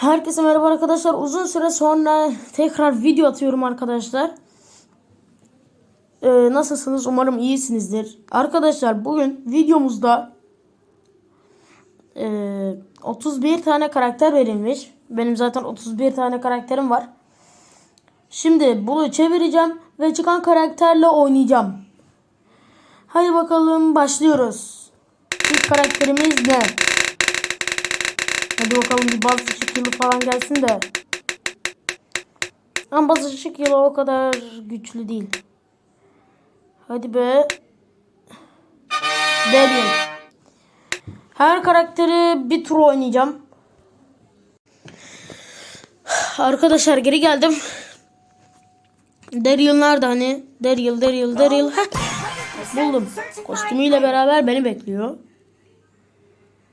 Herkese merhaba arkadaşlar. Uzun süre sonra tekrar video atıyorum arkadaşlar. Ee, nasılsınız? Umarım iyisinizdir. Arkadaşlar bugün videomuzda e, 31 tane karakter verilmiş. Benim zaten 31 tane karakterim var. Şimdi bunu çevireceğim ve çıkan karakterle oynayacağım. Hadi bakalım başlıyoruz. İlk karakterimiz ne? Hadi bakalım bir bazı ışık falan gelsin de. Ama bazı ışık o kadar güçlü değil. Hadi be. Derin. Her karakteri bir tur oynayacağım. Arkadaşlar geri geldim. Daryl nerede hani? Daryl, Daryl, Daryl. Heh. Buldum. Kostümüyle beraber beni bekliyor.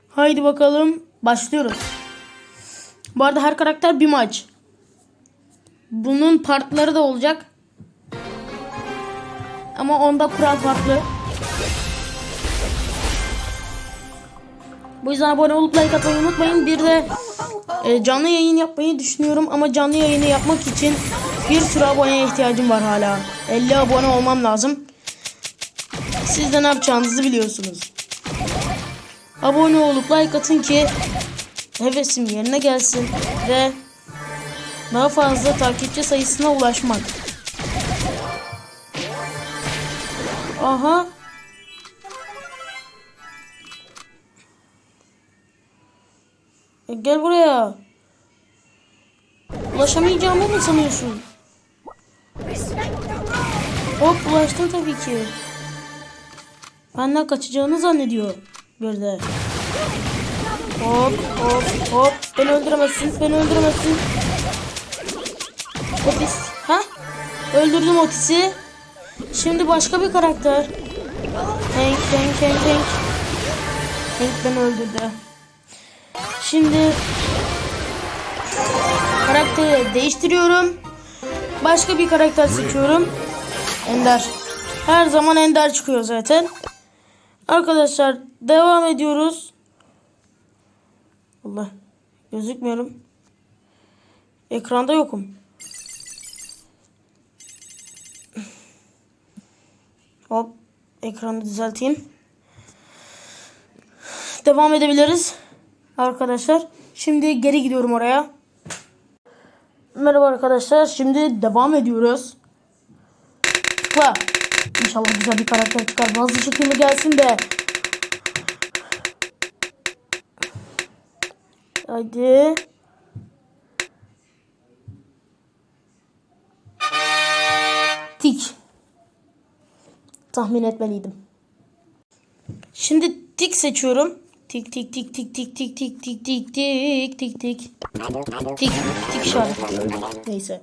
Haydi bakalım. Başlıyoruz. Bu arada her karakter bir maç. Bunun partları da olacak. Ama onda kural farklı. Bu yüzden abone olup like atmayı unutmayın. Bir de e, canlı yayın yapmayı düşünüyorum ama canlı yayını yapmak için bir sürü aboneye ihtiyacım var hala. 50 abone olmam lazım. Siz de ne yapacağınızı biliyorsunuz. Abone olup like atın ki hevesim yerine gelsin ve daha fazla takipçi sayısına ulaşmak. Aha. E, gel buraya. Ulaşamayacağımı mı sanıyorsun? Hop ulaştım tabii ki. Benden kaçacağını zannediyor. De. Hop hop hop. Beni öldüremezsin. Beni öldüremezsin. Otis. Ha? Öldürdüm Otis'i. Şimdi başka bir karakter. Hank, Hank, Hank, Hank. Hank beni öldürdü. Şimdi karakteri değiştiriyorum. Başka bir karakter seçiyorum. Ender. Her zaman Ender çıkıyor zaten. Arkadaşlar devam ediyoruz. Allah gözükmüyorum. Ekranda yokum. Hop ekranı düzelteyim. Devam edebiliriz. Arkadaşlar şimdi geri gidiyorum oraya. Merhaba arkadaşlar. Şimdi devam ediyoruz. Tıkla. İnşallah güzel bir karakter çıkar. Bazı şekilde gelsin de. Hadi. Tik. Tahmin etmeliydim. Şimdi tik seçiyorum. Tik tik tik tik tik tik tik tik tik tik tik tik. Tik tik işareti. Neyse.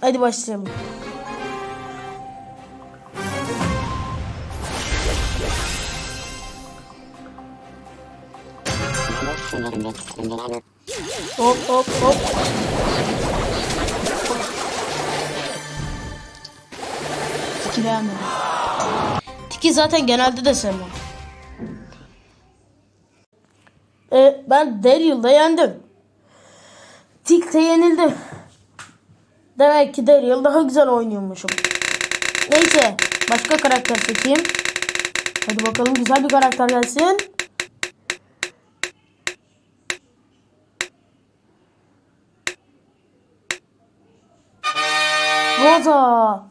Hadi başlayalım. Hop hop hop. Tiki beğenmedim. Tiki zaten genelde de sevmem. Ee, ben Daryl'da yendim. Tik de yenildi. Demek ki Daryl daha güzel oynuyormuşum. Neyse. Başka karakter seçeyim. Hadi bakalım güzel bir karakter gelsin. Rosa.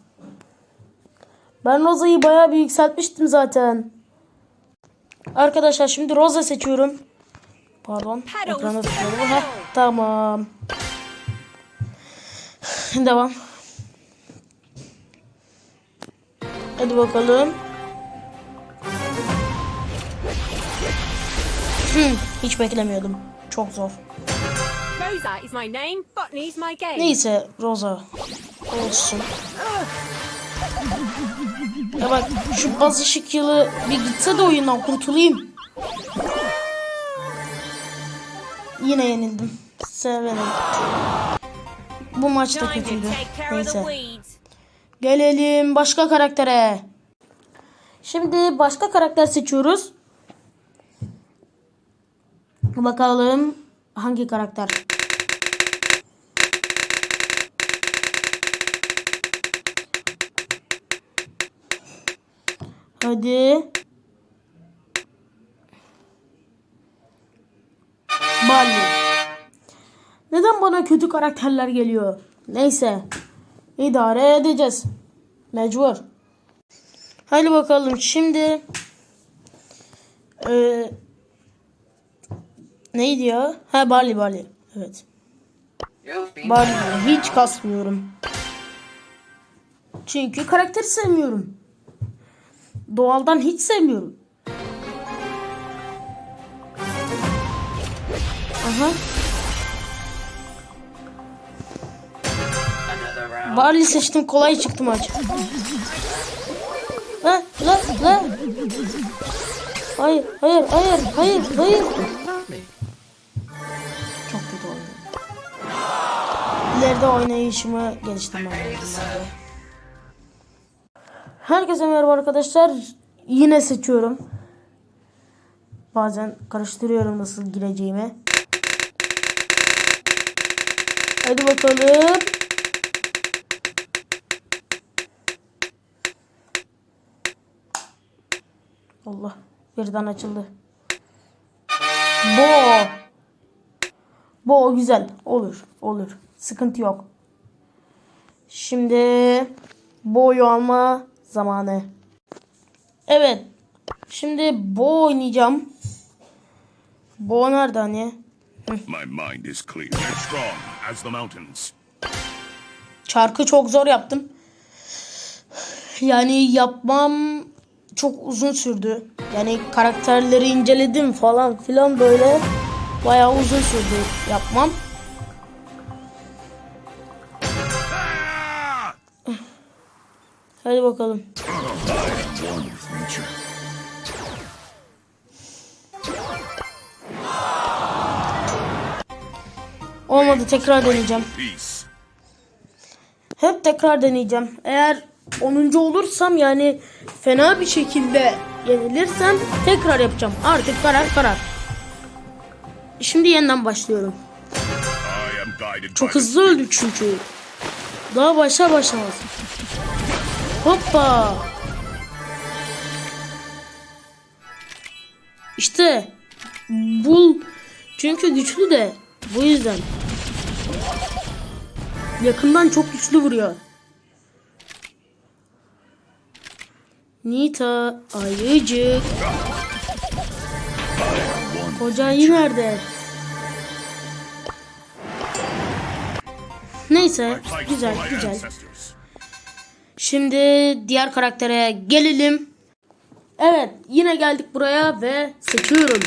Ben Rosa'yı bayağı bir yükseltmiştim zaten. Arkadaşlar şimdi Rosa seçiyorum. Pardon. Ekrana tıkladım. Heh, tamam. Devam. Hadi bakalım. Hmm, hiç beklemiyordum. Çok zor. Rosa is my name, botany's my game. Neyse Rosa olsun. Ya bak şu baz ışık yılı bir gitse de oyundan kurtulayım. Yine yenildim. Severim. Bu maç da kötüydü. Neyse. Gelelim başka karaktere. Şimdi başka karakter seçiyoruz. Bakalım hangi karakter? Hadi. Kötü karakterler geliyor? Neyse. İdare edeceğiz. Mecbur. Hadi bakalım şimdi. Ee, neydi ya? Ha Barley Barley. Evet. Barley. Hiç kasmıyorum. Çünkü karakteri sevmiyorum. Doğaldan hiç sevmiyorum. Aha. Barley seçtim kolay çıktı maç. La la la. Hayır hayır hayır hayır hayır. Çok kötü oynadım. İleride oynayışımı geliştirmem lazım. Herkese merhaba arkadaşlar. Yine seçiyorum. Bazen karıştırıyorum nasıl gireceğimi. Hadi bakalım. Allah birden açıldı. Bo. Bo güzel. Olur. Olur. Sıkıntı yok. Şimdi boyu alma zamanı. Evet. Şimdi bo oynayacağım. Bo nerede hani? My mind is clear and strong as the mountains. Çarkı çok zor yaptım. Yani yapmam çok uzun sürdü. Yani karakterleri inceledim falan filan böyle bayağı uzun sürdü yapmam. Hadi bakalım. Olmadı tekrar deneyeceğim. Hep tekrar deneyeceğim. Eğer 10. olursam yani fena bir şekilde yenilirsem tekrar yapacağım. Artık karar karar. Şimdi yeniden başlıyorum. Çok hızlı öldü çünkü. Daha başa başlamaz. Hoppa. İşte bul çünkü güçlü de bu yüzden. Yakından çok güçlü vuruyor. Nita ayıcık. Koca ayı nerede? Neyse güzel güzel. Şimdi diğer karaktere gelelim. Evet yine geldik buraya ve seçiyorum.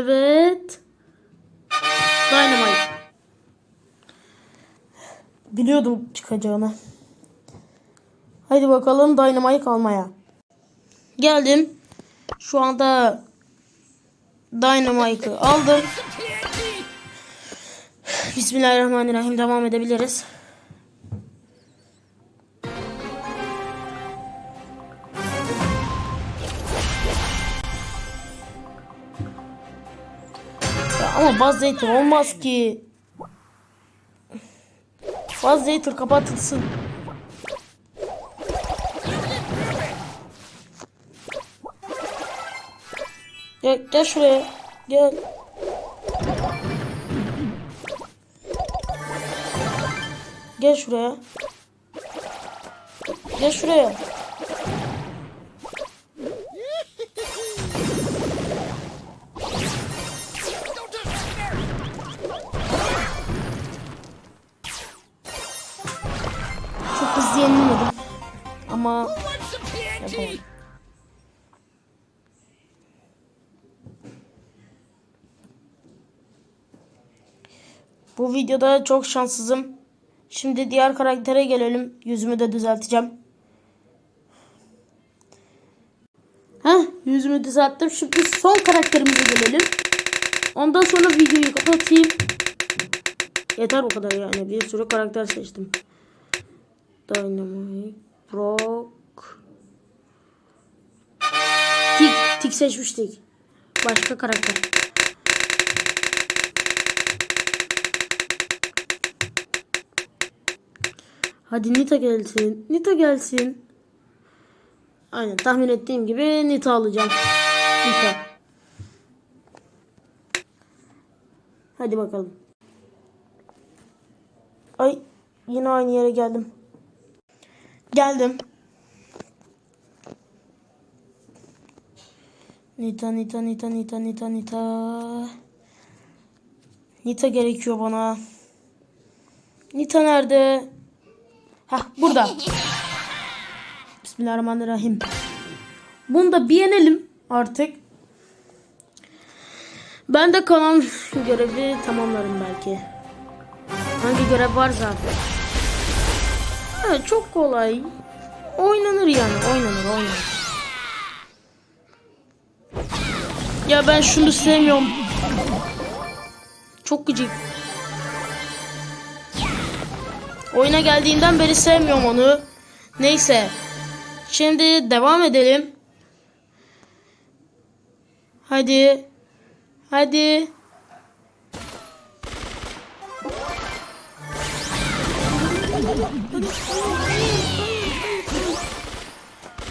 Evet. Dynamite. Biliyordum çıkacağını. Hadi bakalım Dynamite almaya. Geldim. Şu anda Dynamite'ı aldım. Bismillahirrahmanirrahim devam edebiliriz. Ama Buzz Lightyear olmaz ki. Buzz Lightyear kapatılsın. Gel, gel şuraya. Gel. Gel şuraya. Gel şuraya. Bu videoda çok şanssızım. Şimdi diğer karaktere gelelim. Yüzümü de düzelteceğim. Heh, yüzümü düzelttim. Şimdi son karakterimize gelelim. Ondan sonra videoyu kapatayım. Yeter o kadar yani. Bir sürü karakter seçtim. Dynamite, Brock. Tik, tik seçmiştik. Başka karakter. Hadi Nita gelsin. Nita gelsin. Aynen tahmin ettiğim gibi Nita alacağım. Nita. Hadi bakalım. Ay yine aynı yere geldim. Geldim. Nita Nita Nita Nita Nita Nita. Nita gerekiyor bana. Nita nerede? Hah burada. Bismillahirrahmanirrahim. Bunu da bir yenelim artık. Ben de kalan görevi tamamlarım belki. Hangi görev var zaten. Evet çok kolay. Oynanır yani oynanır oynanır. Ya ben şunu sevmiyorum. Çok gıcık. Oyuna geldiğinden beri sevmiyorum onu. Neyse. Şimdi devam edelim. Hadi. Hadi.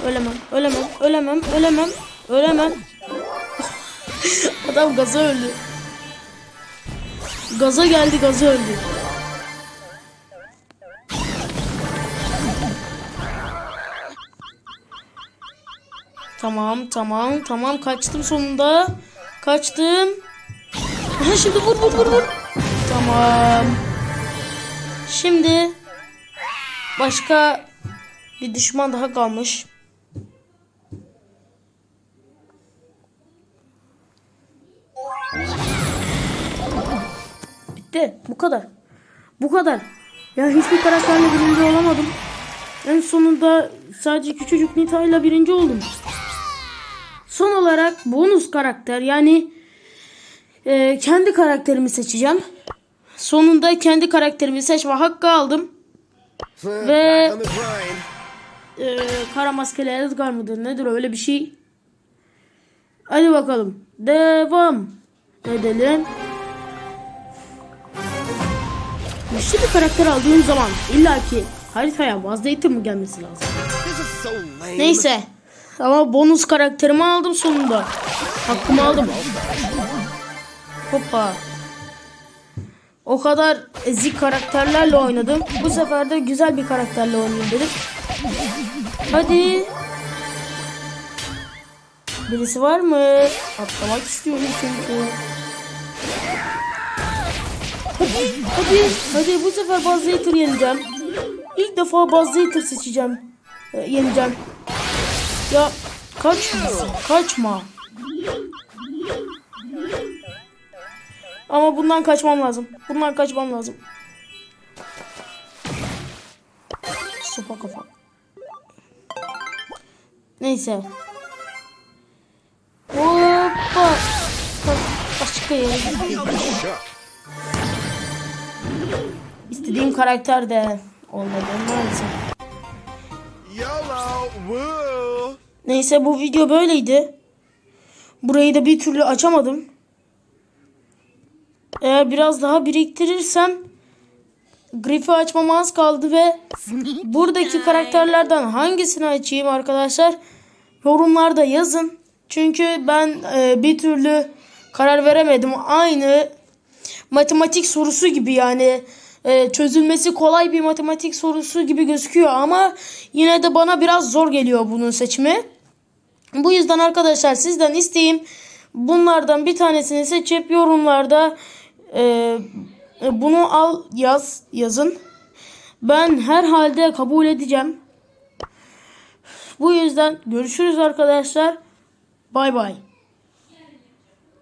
Ölemem, ölemem, ölemem, ölemem, ölemem. Adam gaza öldü. Gaza geldi, gaza öldü. Tamam, tamam, tamam. Kaçtım sonunda. Kaçtım. Aha şimdi vur vur vur vur. Tamam. Şimdi başka bir düşman daha kalmış. Bitti. Bu kadar. Bu kadar. Ya hiçbir karakterle birinci olamadım. En sonunda sadece küçücük Nita ile birinci oldum. Son olarak bonus karakter yani e, kendi karakterimi seçeceğim. Sonunda kendi karakterimi seçme hakkı aldım. Ve e, kara maskeli Edgar mıdır nedir öyle bir şey. Hadi bakalım. Devam edelim. Güçlü bir karakter aldığım zaman illaki haritaya vazgeçtim mi gelmesi lazım. Neyse. Ama bonus karakterimi aldım sonunda. Hakkımı aldım. Hoppa. O kadar ezik karakterlerle oynadım. Bu sefer de güzel bir karakterle oynayayım dedim. Hadi. Birisi var mı? Atlamak istiyorum çünkü. Hadi, hadi, hadi bu sefer Buzz Lightyear yeneceğim. İlk defa Buzz Lightyear seçeceğim. Ee, yeneceğim. Ya kaçma, kaçma. Ama bundan kaçmam lazım. Bundan kaçmam lazım. Sopa kafa. Neyse. Hoppa. Başka yere. İstediğim karakter de olmadı maalesef. Woo. Neyse bu video böyleydi. Burayı da bir türlü açamadım. Eğer biraz daha biriktirirsem Griff'i açmama az kaldı ve buradaki karakterlerden hangisini açayım arkadaşlar yorumlarda yazın. Çünkü ben e, bir türlü karar veremedim. Aynı matematik sorusu gibi yani e, çözülmesi kolay bir matematik sorusu gibi gözüküyor ama yine de bana biraz zor geliyor bunun seçimi. Bu yüzden arkadaşlar sizden isteğim bunlardan bir tanesini seçip yorumlarda e, bunu al yaz yazın. Ben herhalde kabul edeceğim. Bu yüzden görüşürüz arkadaşlar. Bay bay.